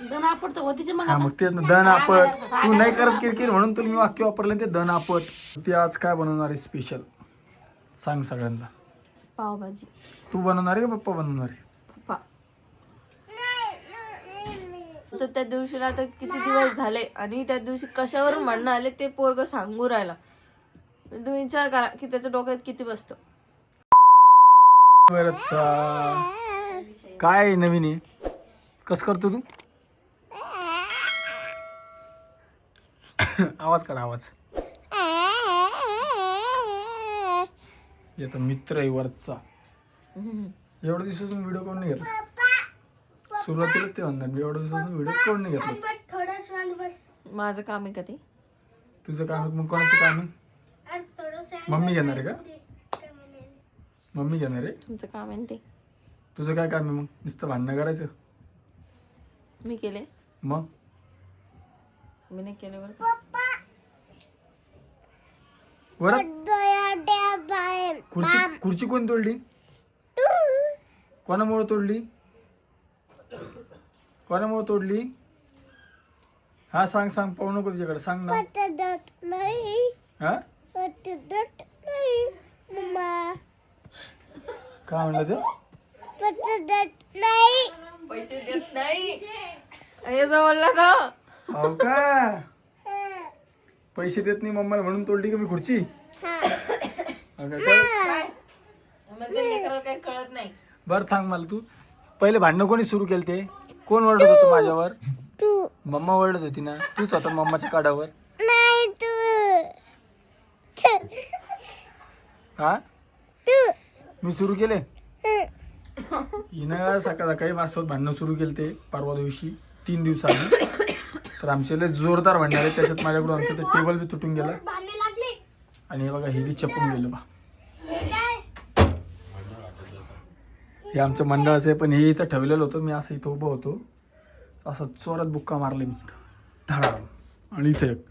दण आपडतं होतीचे मग हा आता. मग तेच ना दन आपट. तू नाही करत किरकिर म्हणून तुला मी वाक्य वापरलं ते दन आपट. ती आज काय बनवणार आहे स्पेशल सांग सगळ्यांना. पावभाजी. तू बनवणार आहे का पप्पा बनवणार आहे? तर त्या दिवशीला आता किती दिवस झाले आणि त्या दिवशी कशावरून म्हणणं आले ते पोरग सांगू राहिला. तुम्ही विचार करा की त्याच्या डोक्यात किती बसतं. बरंच काय नवीन आहे? कस करतो तू? आवाज काढ आवाज. याचा मित्र आहे वरचा. एवढ्या दिवसापासून व्हिडिओ कोण नाही घेतला? सुरुवातीला ते म्हणणार मी एवढ्या दिवसापासून व्हिडिओ कोण नाही घेतला? माझं काम आहे का ते? तुझं काम आहे, मग कोणाचं काम आहे? मम्मी घेणार आहे का? मम्मी घेणार आहे? तुमचं काम आहे ना ते. तुझं काय काम आहे मग? नुसतं भांडणं करायचं? मी केले. मग? मी नाही केले बरं खुर्ची खुर्ची कोण तोडली? कोणामुळे तोडली? कोणामुळे तोडली? हा सांग सांग पाहू नको तुझ्याकडे सांग ना. हा? काय म्हणलं ते? पैसे देत नाही. हे बोलला का हो का? पैसे देत नाही मम्माला म्हणून तोडली का मी खुर्ची? हो. का? काय? मग ते लेकराला काही कळत नाही. बरं सांग मला तू. पहिले भांडणं कोणी सुरू केलं ते कोण ओरडत होतं माझ्यावर? मम्मा ओरडत होती ना? तूच होता मम्माच्या काढावर हा? मी सुरू केले? हिनं सकाळ सकाळी माझ्यासोबत भांडणं सुरू केले ते परवा दिवशी तीन दिवसांनी तर आमचे लय जोरदार भांडण आले. त्याच्यात माझ्याकडून आमचं ते टेबल बी तुटून गेलं. आणि हे बघा हे बी चपून गेलं बा. हे आमचं मंडळाचं आहे पण हे इथं ठेवलेलं होतं. मी असं इथं उभं होतो. असं चोरात बुक्का मारले मी. धडा आणि इथे एक.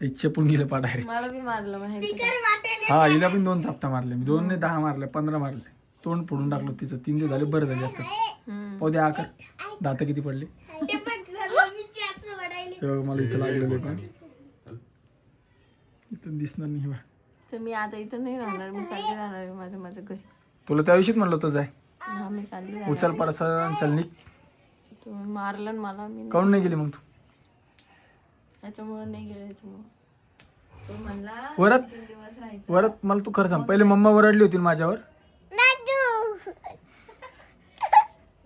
ते चपून गेलं पा डायरेक्ट मला बी मारलं माहिती का? हा हिला पण दोन चापटा मारले. मी दोन नाही दहा मारले पंधरा मारले. तोंड फोडून टाकलं तिचं. तीन दिवस झाले बरं झाले आता. पाहू द्या आकार. दात किती पडले? तेव्हा मला इथं लागलेले पण. इथं दिसणार नाही बघ. तर मी आता इथं नाही राहणार मी चालली राहणार आहे माझ्या माझ्या घरी. तुला त्या दिवशीच म्हणलं होतं जाय. हा मी चालली उचल पडसा चल निघ. तुम्ही मारलं ना मला मी काऊन नाही गेली मग तू? याच्यामुळं नाही गेलं याच्यामुळं. तो म्हणला वरत तीन दिवस राहायचं. वरत मला तू खरं सांग. पहिले मम्मा वरडली होती ना माझ्यावर.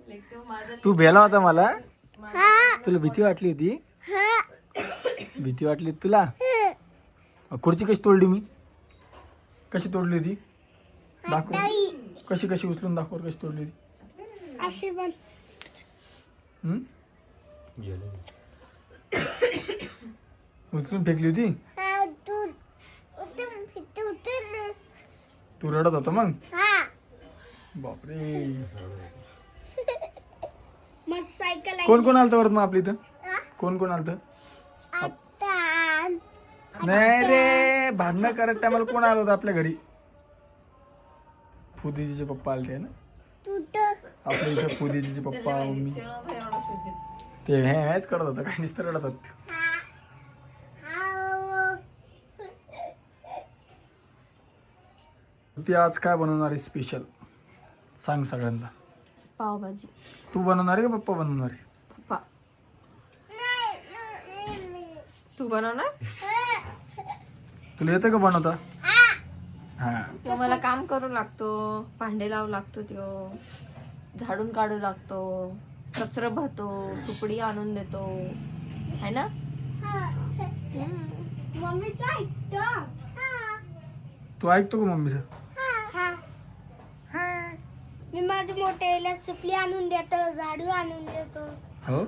लेकरं माझं तू भेला होता मला. तुला भीती वाटली होती? भीती वाटली तुला? खुर्ची कशी तोडली मी? कशी तोडली होती? दाखव. कशी कशी उचलून दाखव कशी तोडली होती? उचलून फेकली होती? तू रडत होता मग? बापरे. कोण कोण आलतं वरत मग आपल्या इथं? कोण कोण आलतं? नाही रे भांडणं करत टायमाला कोण आलं होतं आपल्या घरी? फुदीजीचे पप्पा आलते ना? आपल्या इथं फुदीजीचे पप्पा मम्मी. ते. हे हेच करत होतं काही नुसतं रडत होत. ती आज काय बनवणार आहे स्पेशल सांग सगळ्यांना. पावभाजी. तू बनवणार आहे का पप्पा बनवणार आहे पप्पा तू बनवणार? तुला येतं का बनवता? हा. तो मला काम करू लागतो भांडे लावू लागतो तो झाडून काढू लागतो कचरा भरतो सुपडी आणून देतो है ना? मम्मीचा ऐकतो. तू ऐकतो का मम्मीचं? मी माझ्या मोठ्याला सुपली आणून देतो झाडू आणून देतो. हो?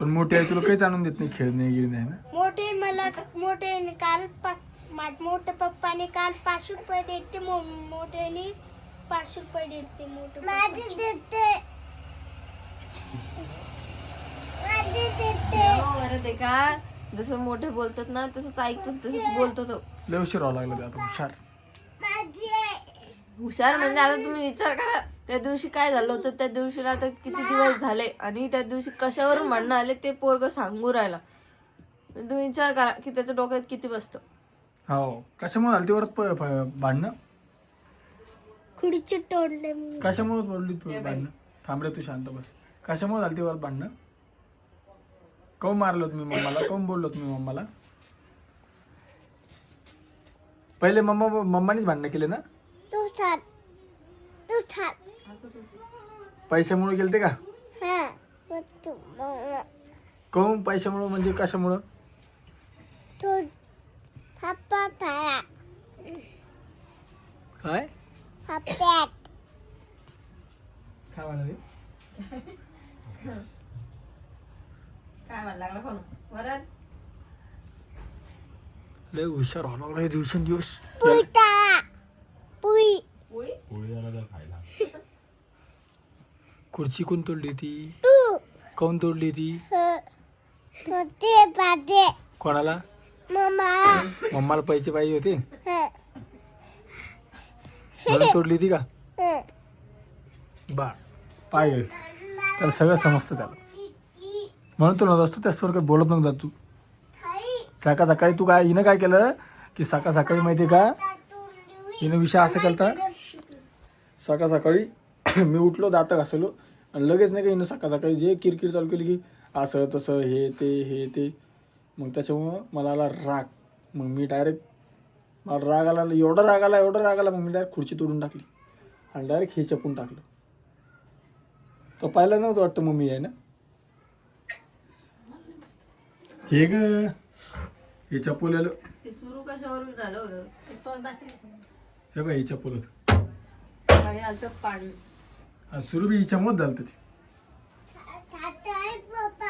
पण मोठी आई तुला काहीच आणून देत नाही खेळ नाही गिळ नाही ना? मोठे मला मोठे काल पा- माझ्या मोठ्या पप्पाने काल पाचशे रुपये देते मो- मोठ्याने पाचशे रुपये देते मोठे देते. हो, बरं ते का? जसं मोठे बोलतात ना तसंच ऐकतो तसंच बोलतो तो. लय उशीर व्हावं लागलं ते आता हुशार. हुशार म्हणजे आता तुम्ही विचार करा. त्या दिवशी काय झालं होतं? त्या दिवशीला आता किती दिवस झाले आणि त्या दिवशी कशावरून भांडणं आले ते पोरग सांगू राहिला. तुम्ही विचार करा की त्याच्या डोक्यात किती बसतं. हो. कशामुळे झाली ती वरत प- प- भांडणं? खुर्ची तोडले मी. कशामुळे बोलली तू भांडणं? थांब रे तू शांत बस. कशामुळे झाली ती वरत भांडणं? काऊन मारलं तुम्ही मम्माला? काऊन बोललो तुम्ही मम्माला? पहिले मम्मा मम्मानीच भांडणं केले ना? तू पैशामुळे गेलते का? हा काऊन पैशामुळे म्हणजे कशामुळं? तू पप्पा खाया. काय? काय म्हणाले? काय म्हणलं लागला कोण परत लय हुशार व्हावं लागला हे दिवसेंदिवस. खुर्ची कोण तोडली ती. काऊन तोडली ती कोणाला? मम्मा मम्माला पैसे पाहिजे होते? म्हणून तोडली ती का? बा पाहिजे त्याला सगळं समजतं त्याला. म्हणून तो नसतो त्याच्यावर काही बोलत नव्हता तू. सकाळ सकाळी तू काय हिनं काय केलं? की सकाळ सकाळी माहिती का? हिनं विषय असं केलता. सकाळ सकाळी मी उठलो दात घासलो. आणि लगेच नाही का हिनं सकाळ सकाळी जे किरकिर चालू केली की असं तसं हे ते हे ते. मग त्याच्यामुळं मला आला राग. मग मी डायरेक्ट मला राग आला एवढा राग आला एवढा राग आला मग मी डायरेक्ट खुर्ची तोडून टाकली. आणि डायरेक्ट हे चपून टाकलं. तो पाहिला नव्हतं वाटतं मम्मी आहे ना हे ग हे चप्पल आलं ते सुरू कशावरून झालं होतं? हे बाई हे चप्पल होतं. सकाळी आलं पाणी आज सुरू बी हिच्यामुळेच झालं ते.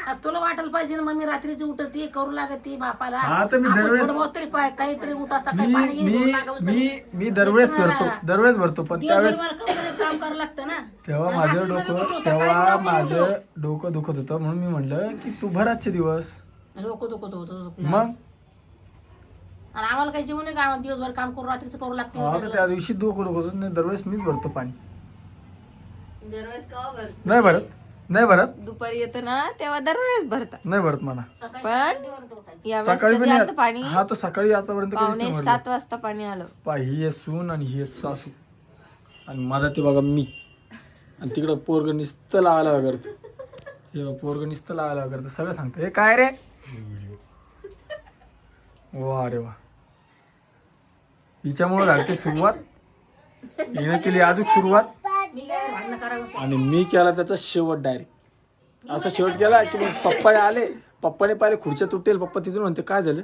आ, तुला वाटायला पाहिजे ना मग मी रात्रीची उठत करू लागत ती बापाला. हा, तर मी आपण दरवेळेस- थोडं बहुत तरी पाय काहीतरी उठा सकाळी मी पाणी गिणी मी लागावं मी सगळं. मी दरवेळेस भरतो दरवेळेस भरतो पण त्यावेळेस कंपनीत काम करावं लागतं ना. तेव्हा आणि माझं रात्रीचं डोकं सकाळी तेव्हा माझं डोकं दुखत होतं म्हणून मी म्हणलं की तू भर आजचे दिवस. डोकं दुखत होतं मग? आणि आम्हाला काही जेवण नाही का दिवसभर काम करू रात्रीचं करू लागते हा तर त्या दिवशी डोकं दुखत होतं नाही दरवेळेस मीच भरतो पाणी. दरवेळेस कवा भरत? नाही भरत. नाही भरत. दुपारी येतं ना तेव्हा दरवेळेस भरतात. नाही भरत मला पण यावेळेस सकाळी कधी पण आलं पाणी? हा तर सकाळी आतापर्यंत कधीच पावणे नाही भरलं. सात वाजता पाणी आलं. पा ही आहे सून आणि ही आहे सासू. आणि माझा ते बघा मी. आणि तिकडं पोरग नुसतं लावायला वगैरे हे बघ, पोरग नुसतं लावायला वगैरे सगळं सांगतं. हे काय रे? वा रे वा. हिच्यामुळे झाली ती सुरुवात. हिनं केली अजून सुरुवात. भांडणं करावं आणि मी केला त्याचा शेवट डायरेक्ट असा शेवट केला की मग पप्पा आले पप्पाने पाहिले खुर्च्या तुटेल पप्पा तिथून म्हणते काय झालं?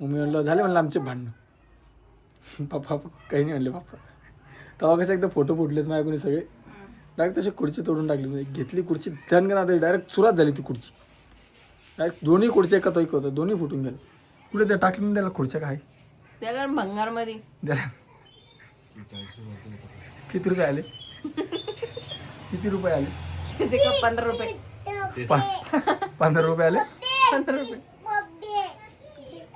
मग मी म्हणलं झाले म्हणलं आमचे भांडणं. पप्पा काही नाही म्हणले पप्पा. तेव्हा कसं एकदा फोटो फुटलेत माझ्याकडून सगळे. डायरेक्ट तशी खुर्ची तोडून टाकली. म्हणजे घेतली खुर्ची धन ना डायरेक्ट चुरात झाली ती खुर्ची. डायरेक्ट दोन्ही खुर्च्या एका एक होतं दोन्ही फुटून गेलं कुठे त्या टाकली त्याला खुर्च्या काय त्याला भंगारमध्ये द्याला किती रुपये आले? किती रुपये आले? त्याचे का पंधरा रुपये? पा- पंधरा रुपये आले? पंधरा रुपये.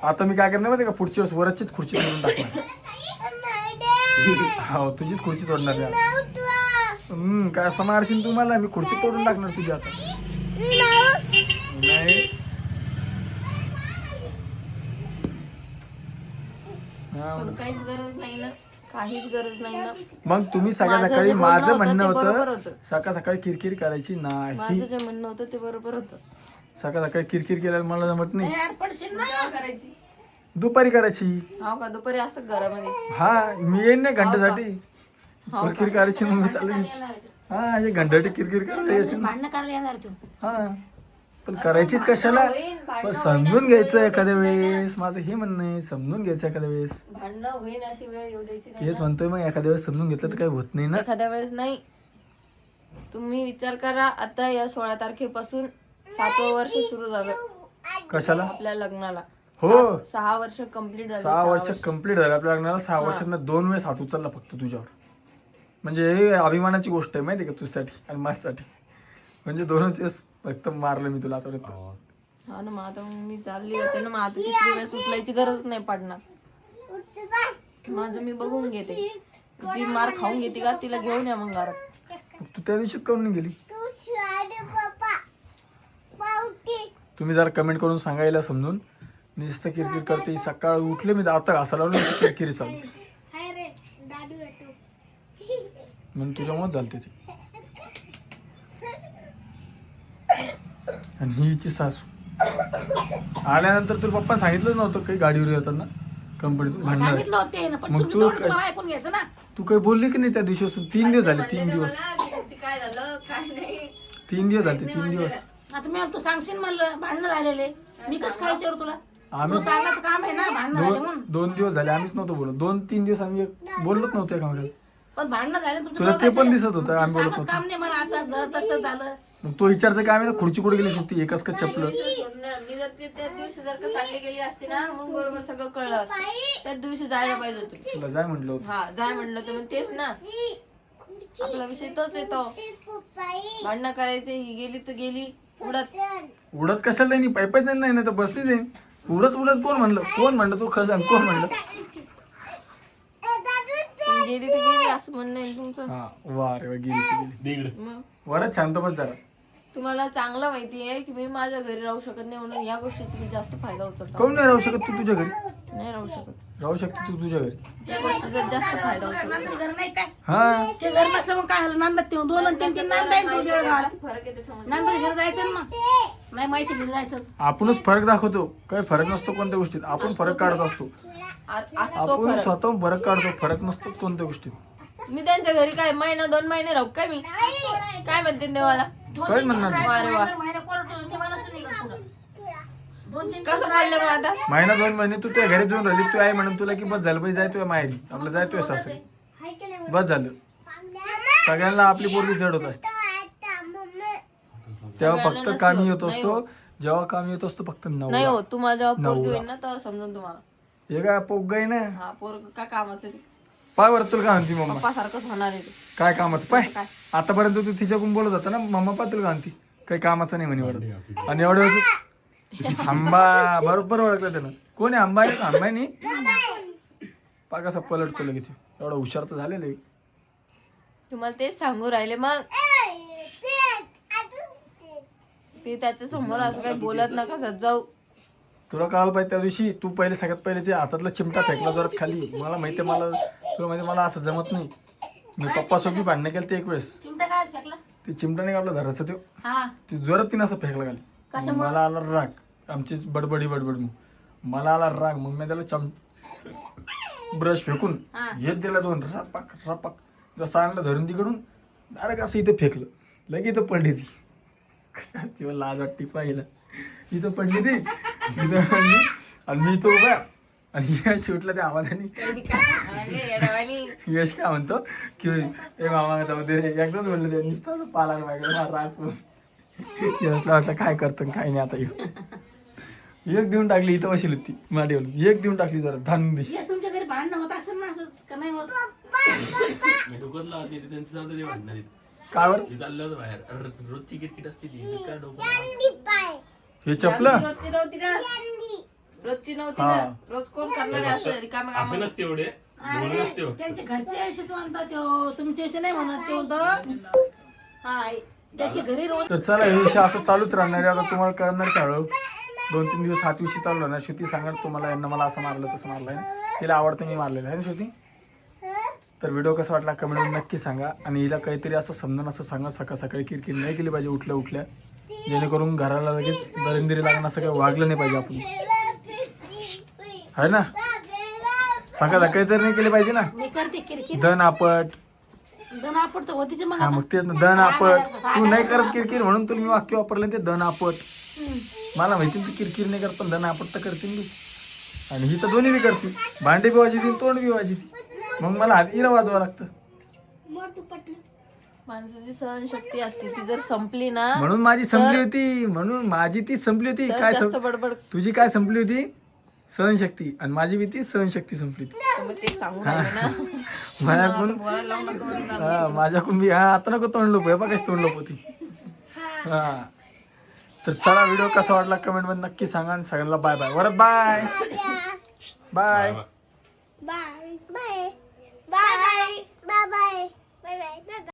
आता मी काय करणार माहिती का? पुढच्या वेळेस वरचीच खुर्ची तोडून टाकणार. हो तुझीच खुर्ची तोडणार आहे. आता. हम्म काय समारशील तुम्हाला मी खुर्ची तोडून टाकणार तुझी आता. नाही. हा, पण काहीच गरज नाही ना. काहीच गरज नाही ना. मग तुम्ही सकाळ माझं सकाळी जे बोलणं माझं होतं म्हणणं ते बरोबर होतं. होतं. सकाळ सकाळी किरकिर करायची नाही. माझं जे म्हणणं होतं ते बरोबर होतं. सकाळ सकाळी किरकिर केल्याला मला जमत नाही. यार पडशील ना? केव्हा करायची. दुपारी करायची. हो का? दुपारी असतं घरामध्ये? हा मी येईन ना घंट्यासाठी हो किरकिर करायची मग मी चालेल. हा हे घंट्याची किरकिर करायला यायची भांडणं करायला येणार तू. हा. पण करायचीच कशाला? पण समजून घ्यायचं एखाद्या वेळेस. माझं हे म्हणणं आहे समजून घ्यायचं एखाद्या वेळेस. भांडणं होईन अशी वेळ येऊ द्यायची नाही हेच म्हणतोय मग एखाद्या वेळेस समजून घेतलं तर काही होत नाही ना. एखाद्या वेळेस नाही. तुम्ही विचार करा आता या सोळा तारखेपासून सातवं वर्ष सुरू झालं. कशाला? आपल्या लग्नाला. हो. सहा- सहा वर्ष कंप्लीट झाले सहा वर्ष कंप्लीट झाले. आपल्या लग्नाला सहा वर्षांना दोन वेळेस हात उचलला फक्त तुझ्यावर. म्हणजे हे अभिमानाची गोष्ट आहे माहिती आहे का तुझ्यासाठी आणि माझ्यासाठी. म्हणजे दोनच दिवस फक्त मारलं मी तुला आतापर्यंत. हा ना मग आता मी चालली होते ना मग आता तिसरी वेळेस उचलायची गरज नाही पडणार. माझं मी बघून घेते. जी मार खाऊन घेते का तिला घेऊन या मग घरात. मग तू त्या दिवशीच काऊन नाही गेली? तुम्ही जरा कमेंट करून सांगायला समजून. नुसतं किरकिर करते. सकाळ उठले मी आता घासा लावलं नुसतं किरकिरी चालू. हाय रे दादू येतो. म्हणून तुझ्यामुळे झालं त्याची आणि ही हिची सासू. आल्यानंतर तुला पप्पा सांगितलं नव्हतं काही गाडीवर येताना? कंपनीतून भांडणार होते ना पण मग तुम्ही तू तेवढंच काय- मला ऐकून घ्यायचं ना. तू काही बोलली की नाही त्या दिवशी असून तीन दिवस झाले तीन दिवस. ते काय झालं? काय नाही. तीन दिवस झाले तीन दिवस. आता मी तू सांगशील म्हणलं भांडणं झालेले. मी कसं काय विचारू तुला? आम्ही तू सांगायचं काम आहे ना भांडणं झाले दोन म्हणून. दोन दिवस झाले आम्हीच नव्हतो बोलत. दोन तीन दिवस आम्ही एक- बोललोच नव्हतो एकामेकाला. पण भांडणं झाले तुमच्या तुला ते पण. दिसत होतं, आम्ही बोलत सांगायचं काम नाही मला असं जर तसं झालं. मग तो विचारचं काय ना खुर्ची कुठे गेली शकते एकच का चपलं. मी जर ते त्या दिवशी जर का चालली गेली असती ना मग बरोबर सगळं कळलं असतं. त्याच दिवशी जायला पाहिजे होतं. तुला जाय म्हणलं होतं. हा जाय म्हणलं तर मग तेच ना. आपला विषय तोच येतो भांडणं करायचे ही गेली तर गेली उडत. उडत कशाला नाही? पाय पाय नाही ना तर बसली जाईन. उडत उडत कोण म्हणलं? कोण म्हणलं तू खरं कोण म्हणलं? पण गेली तर गेली असं म्हणणं आहे तुमचं. हा वा रे वा गेली ती गेली. मग? वरच शांत बस जरा. तुम्हाला चांगलं माहिती आहे की मी माझ्या घरी राहू शकत नाही म्हणून या गोष्टी तुम्ही जास्त फायदा उचलता. काऊन नाही राहू शकत तू तुझ्या घरी? नाही राहू शकत. राहू शकते तू तुझ्या घरी. त्या गोष्टीचा जास्त फायदा उचलता. नांदाचं घर नाही काय? हा. ते घर नसलं मग काय झालं? नांदत ते दोन आणि तीन तीन नांदा आहे ते दीड गावाला फरक आहे त्याच्यामध्ये नांदाच्या घरी जायचं ना मग. नाही माहिती घरी जायचं. आपणच फरक दाखवतो. काही फरक नसतो कोणत्या गोष्टीत. आपण फरक काढत असतो. आ- असतो आपण फरक. स्वतः फरक काढतो. फरक नसतो कोणत्या गोष्टीत. मी त्यांच्या घरी काय महिना दोन महिने राहू काय मी? काय म्हणते देवाला? म्हणणार? वा. महिना. दोन तीन कसं काढलं मग आता? महिना दोन महिने तू त्या घरी जाऊन राहिली तू आई म्हणून तुला की बस झालं पाहिजे जाय तुझ्या माहेरी. आपलं जाय तुझ्या सासरी. हाय की नाही बस झालं. सगळ्यांना आपली पोरगी जड होत असते. आता मम्मी तेव्हा फक्त कामी होत, येत असतो. जेव्हा कामी येत असतो फक्त नाही नवरा हो तुम्हाला जेव्हा पोरगी. होईल ना तेव्हा समजून तुम्हाला. हे काय पोगाई ना? हा पोरग का कामाचं ते पाय बरं तुला काय म्हणती मम्मा? पप्पा सारखंच होणार आहे. ते काय कामाचं? पाय. काय? आतापर्यंत तू तिच्याकडून बोलत होता ना मम्मा पाय तुला काय म्हणती काही कामाचं नाही म्हणे वाटत आणि एवढं आंबा बरोबर ओळखलं त्यानं. कोण आहे आंबा आहे का आंबा आहे नाही पा कसा पलटतो लगेच. एवढा हुशार तर झालेलं आहे. तुम्हाला तेच सांगू राहिले मग? ते त्याच्यासमोर असं काही बोलत नका जात जाऊ. तुला कळायला पाहिजे त्या दिवशी? तू पहिले सगळ्यात पहिले ते हातातला चिमटा फेकला जोरात खाली. मला माहिती आहे मला तुला माहिती मला असं जमत नाही. मी पप्पा सोबत भांडणं केलं ते एक वेळेस. चिमटा काय फेकला? ते चिमटा नाही आपलं धरायचं ते? हा. ते जोरात तिनं असं फेकलं खाली. मला आला राग. आमची बडबडी बडबड. मग मला आला राग. मग मी त्याला चम ब्रश फेकून हा. येत दिला दोन. रपाक रपाक. जसं आणलं धरून तिकडून डायरेक्ट असं इथं फेकलं. लगे इथं पडली ती. कशा लाज वाटते पाहिलं इथं पडली ती. इथं पडली. आणि मी तो उभा. आणि या शूटला त्या आवाजाने. यश काय म्हणतो? की ए मामा जाऊ दे. एकदाच म्हणलं ते. नुसतं पाला माझ्याकडे. पण. यशला वाटलं काय करतो? काय नाही आता ह्यो. एक देऊन टाकली इथं बसली होती माडीवर. एक देऊन टाकली जरा धान दिशी येस तुमच्या घरी भांडणं होत असेल ना असंच का नाही होत? ते. काय चाललं बाहेर. रोजची किटकिट असते ती काय डोकं हे चपलं? रोजची नव्हती ना रोजची नव्हती हा. ना रोज कोण करणार आहे असं रिकामे काम असं नसते एवढे. दोन नसते. त्यांचे घरचे असेच म्हणतात त्यो. तुमचे असे नाही म्हणत ते म्हणतो हा घरी रोज तर चला हे विषय असं चालूच राहणार आहे. आता तुम्हाला कळणार हळूहळू दोन तीन दिवस हात विषय चालू राहणार. श्रुती सांगणार तुम्हाला यांना मला असं मारलं तसं मारलं आहे तिला आवडतं मी मारलेलं आहे ना श्रुती? तर व्हिडिओ कसा वाटला कमेंटमध्ये नक्की सांगा. आणि हिला काहीतरी असं समजून असं सांगा सकाळ सकाळी किरकिर नाही केली पाहिजे उठल्या उठल्या जेणेकरून घराला लगेच दरिंदिरी लागणं असं काही वागलं नाही पाहिजे आपण. आहे ना? सकाळ सकाळी तर नाही केली पाहिजे ना? मी करते किरकिर. दन आपट तर होतीच मग हा आता. मग तेच ना दन आपट तू नाही करत किरकिर म्हणून तुला मी वाक्य वापरलं ते दन आपट मला माहिती तू किरकिर नाही करत पण दन आपट तर करतील तू. आणि ही तर दोन्ही बी करते भांडे बी वाजवते तोंड बी वाजवते मग मला हात हिला वाजवावं लागतं. मोठं पटलं. माणसाची सहनशक्ती असते ती जर संपली ना म्हणून माझी संपली होती म्हणून माझी ती संपली होती. तर काय जास्त सं- बडबड तुझी काय संपली होती? सहनशक्ती. आणि माझी बी ती सहनशक्ती संपली होती. तुम्ही ते सांगू राहिले ना. माझ्याकडून बोलायला लावू नका म्हणून झालं. हा माझ्याकडून हा आता नको तोंड लोप बघा कशी तोंड लोप होती. हा. तर चला व्हिडिओ कसा वाटला कमेंटमध्ये नक्की सांगा आणि सगळ्यांना bye bye वरत bye bye bye. Bye bye bye bye bye bye bye bye